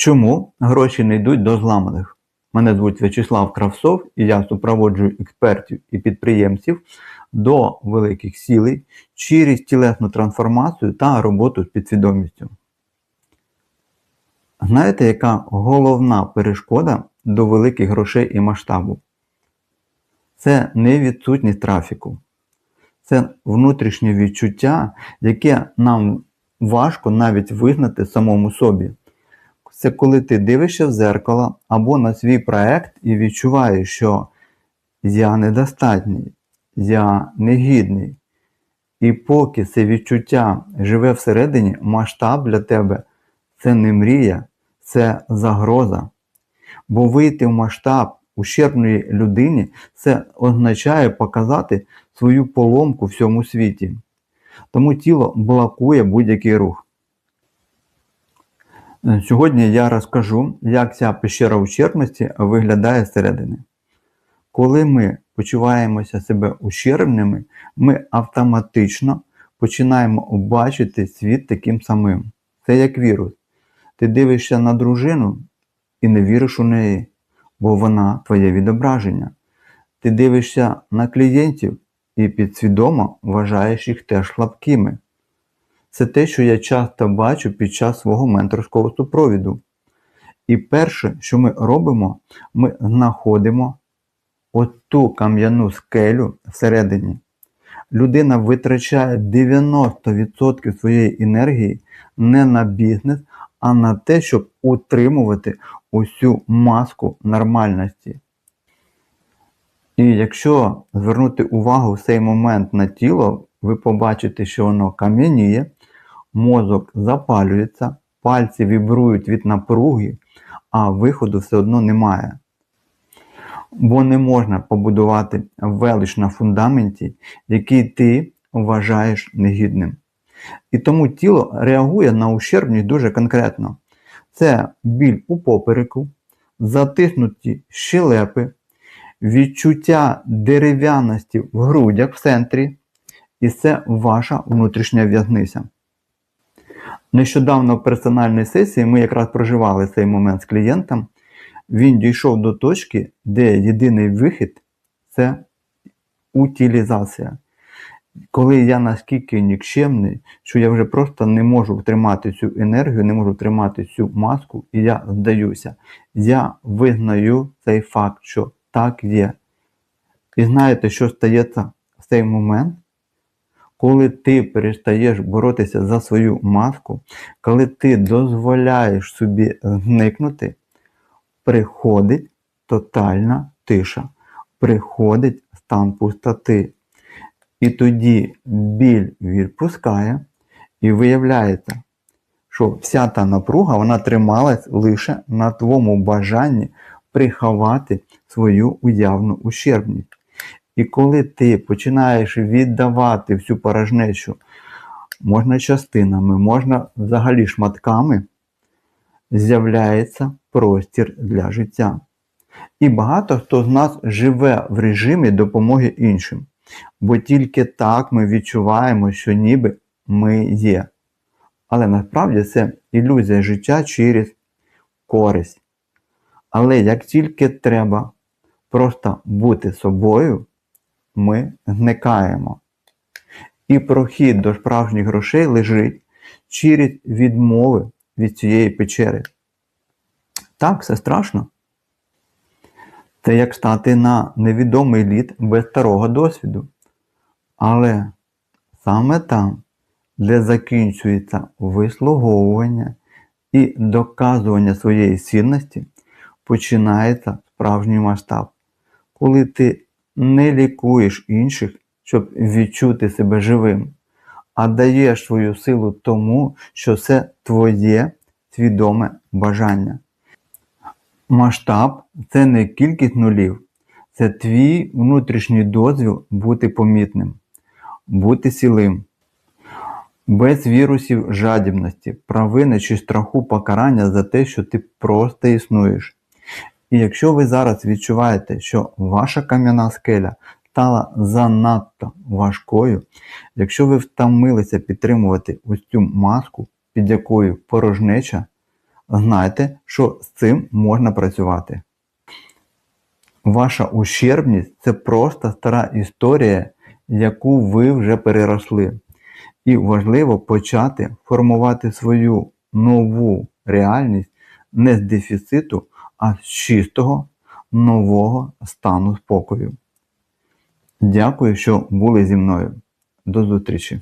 Чому гроші не йдуть до зламаних? Мене звуть В'ячеслав Кравцов і я супроводжую експертів і підприємців до великих цілей через тілесну трансформацію та роботу з підсвідомістю. Знаєте, яка головна перешкода до великих грошей і масштабу? Це не відсутність трафіку. Це внутрішнє відчуття, яке нам важко навіть визнати самому собі. Це коли ти дивишся в зеркало або на свій проект і відчуваєш, що я недостатній, я негідний. І поки це відчуття живе всередині, масштаб для тебе це не мрія, це загроза. Бо вийти в масштаб ущербної людині це означає показати свою поломку в цьому світі. Тому тіло блокує будь-який рух. Сьогодні я розкажу, як ця пещера ущербності виглядає зсередини. Коли ми почуваємося себе ущербними, ми автоматично починаємо бачити світ таким самим. Це як вірус. Ти дивишся на дружину і не віриш у неї, бо вона твоє відображення. Ти дивишся на клієнтів і підсвідомо вважаєш їх теж слабкими. Це те, що я часто бачу під час свого менторського супровіду. І перше, що ми робимо, ми знаходимо оту кам'яну скелю всередині. Людина витрачає 90% своєї енергії не на бізнес, а на те, щоб утримувати усю маску нормальності. І якщо звернути увагу в цей момент на тіло, ви побачите, що воно кам'яніє, мозок запалюється, пальці вібрують від напруги, а виходу все одно немає. Бо не можна побудувати велич на фундаменті, який ти вважаєш негідним. І тому тіло реагує на ущербність дуже конкретно. Це біль у попереку, затиснуті щелепи, відчуття дерев'яності в грудях в центрі, і це ваша внутрішня в'язниця. Нещодавно в персональній сесії ми якраз проживали цей момент з клієнтом. Він дійшов до точки, де єдиний вихід це утилізація. Коли я наскільки нікчемний, що я вже просто не можу втримати цю енергію, не можу тримати цю маску, і я здаюся. Я визнаю цей факт, що так є. І знаєте, що стається в цей момент? Коли ти перестаєш боротися за свою маску, коли ти дозволяєш собі зникнути, приходить тотальна тиша, приходить стан пустоти. І тоді біль відпускає, і виявляється, що вся та напруга вона трималась лише на твоєму бажанні приховати свою уявну ущербність. І коли ти починаєш віддавати всю порожнечу, можна частинами, можна взагалі шматками, з'являється простір для життя. І багато хто з нас живе в режимі допомоги іншим. Бо тільки так ми відчуваємо, що ніби ми є. Але насправді це ілюзія життя через користь. Але як тільки треба просто бути собою, ми зникаємо. І прохід до справжніх грошей лежить через відмови від цієї печери. Так, все страшно. Це як стати на невідомий лід без старого досвіду. Але саме там, де закінчується вислуговування і доказування своєї цінності, починається справжній масштаб, коли ти не лікуєш інших, щоб відчути себе живим, а даєш свою силу тому, що це твоє свідоме бажання. Масштаб це не кількість нулів, це твій внутрішній дозвіл бути помітним, бути цілим, без вірусів жадібності, провини чи страху покарання за те, що ти просто існуєш. І якщо ви зараз відчуваєте, що ваша кам'яна скеля стала занадто важкою, якщо ви втомилися підтримувати ось цю маску, під якою порожнеча, знайте, що з цим можна працювати. Ваша ущербність це просто стара історія, яку ви вже переросли. І важливо почати формувати свою нову реальність не з дефіциту, а чистого нового стану спокою. Дякую, що були зі мною. До зустрічі!